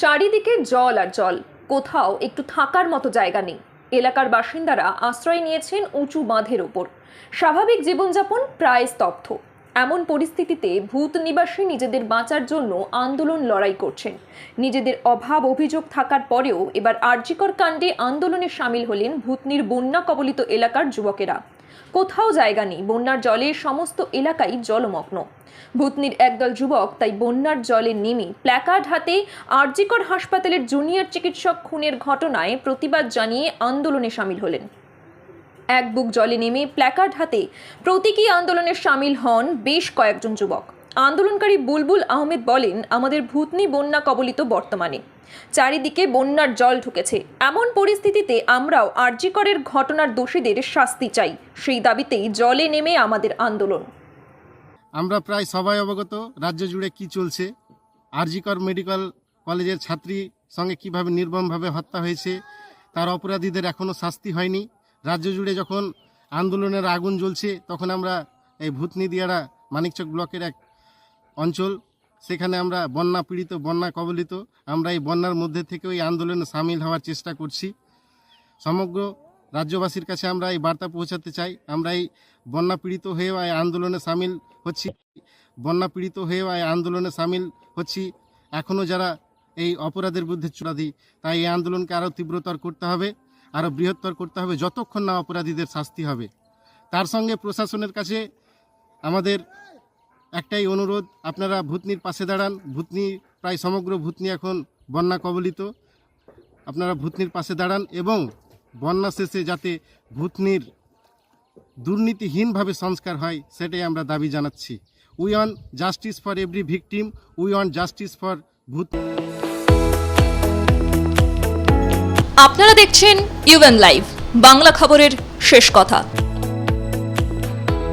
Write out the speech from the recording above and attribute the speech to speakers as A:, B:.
A: চারিদিকে জল আর জল। কোথাও একটু থাকার মতো জায়গা নেই। এলাকার বাসিন্দারা আশ্রয় নিয়েছেন উঁচু বাঁধের ওপর। স্বাভাবিক জীবনযাপন প্রায় স্তব্ধ। এমন পরিস্থিতিতে ভূত নিবাসী নিজেদের বাঁচার জন্য আন্দোলন লড়াই করছেন। নিজেদের অভাব অভিযোগ থাকার পরেও এবার আর্যিকর কাণ্ডে আন্দোলনে সামিল হলেন ভূতনির বন্যা কবলিত এলাকার যুবকেরা। কোথাও জায়গা নেই। বন্যার জলে সমস্ত এলাকাই জলমগ্ন। ভূতনির একদল যুবক তাই বন্যার জলে নেমে প্ল্যাকার্ড হাতে আরজিকর হাসপাতালের জুনিয়র চিকিৎসক খুনের ঘটনায় প্রতিবাদ জানিয়ে আন্দোলনে সামিল হলেন। এক বুক জলে নেমে প্ল্যাকার্ড হাতে প্রতীকী আন্দোলনে সামিল হন বেশ কয়েকজন যুবক। আন্দোলনকারী বুলবুল আহমেদ বলেন, আমাদের ভূতনি বন্যা কবলিত বর্তমানে। চারিদিকে বন্যার জল ঢুকেছে। এমন পরিস্থিতিতে আমরাও আরজিকরের ঘটনার দোষীদের শাস্তি চাই। সেই দাবিতেই জলে নেমে আমাদের আন্দোলন।
B: আমরা প্রায় সবাই অবগত, রাজ্য জুড়ে কি চলছে, আরজিকর মেডিকেল কলেজের ছাত্রী সঙ্গে কীভাবে নির্মমভাবে হত্যা হয়েছে, তার অপরাধীদের এখনও শাস্তি হয়নি। রাজ্য জুড়ে যখন আন্দোলনের আগুন জ্বলছে, তখন আমরা এই ভূতনি দিয়ারা মানিকচক ব্লকের এক অঞ্চল, সেখানে আমরা বন্যা পীড়িত, বন্যা কবলিত, আমরা এই বন্যার মধ্যে থেকে ওই আন্দোলনে সামিল হওয়ার চেষ্টা করছি। সমগ্র রাজ্যবাসীর কাছে আমরা এই বার্তা পৌঁছাতে চাই। আমরা এই বন্যা পীড়িত হয়েও এই আন্দোলনে সামিল হচ্ছি। বন্যা পীড়িত হয়েও এই আন্দোলনে সামিল হচ্ছি। এখনও যারা এই অপরাধের বিরুদ্ধে চূড়াদি তাই এই আন্দোলনকে আরও তীব্রতর করতে হবে, আরও বৃহত্তর করতে হবে, যতক্ষণ না অপরাধীদের শাস্তি হবে। তার সঙ্গে প্রশাসনের কাছে আমাদের একটাই অনুরোধ, আপনারা ভূতনির পাশে দাঁড়ান। ভূতনি, প্রায় সমগ্র ভূতনি এখন বন্যা কবলিত। আপনারা ভূতনির পাশে দাঁড়ান এবং বন্যা শেষে যাতে ভূতনির দুর্নীতিহীনভাবে সংস্কার হয়, সেটাই আমরা দাবি জানাচ্ছি। We want justice for every victim we want justice for ভূত
A: আপনারা দেখছেন ইউএন লাইভ বাংলা খবরের শেষ কথা।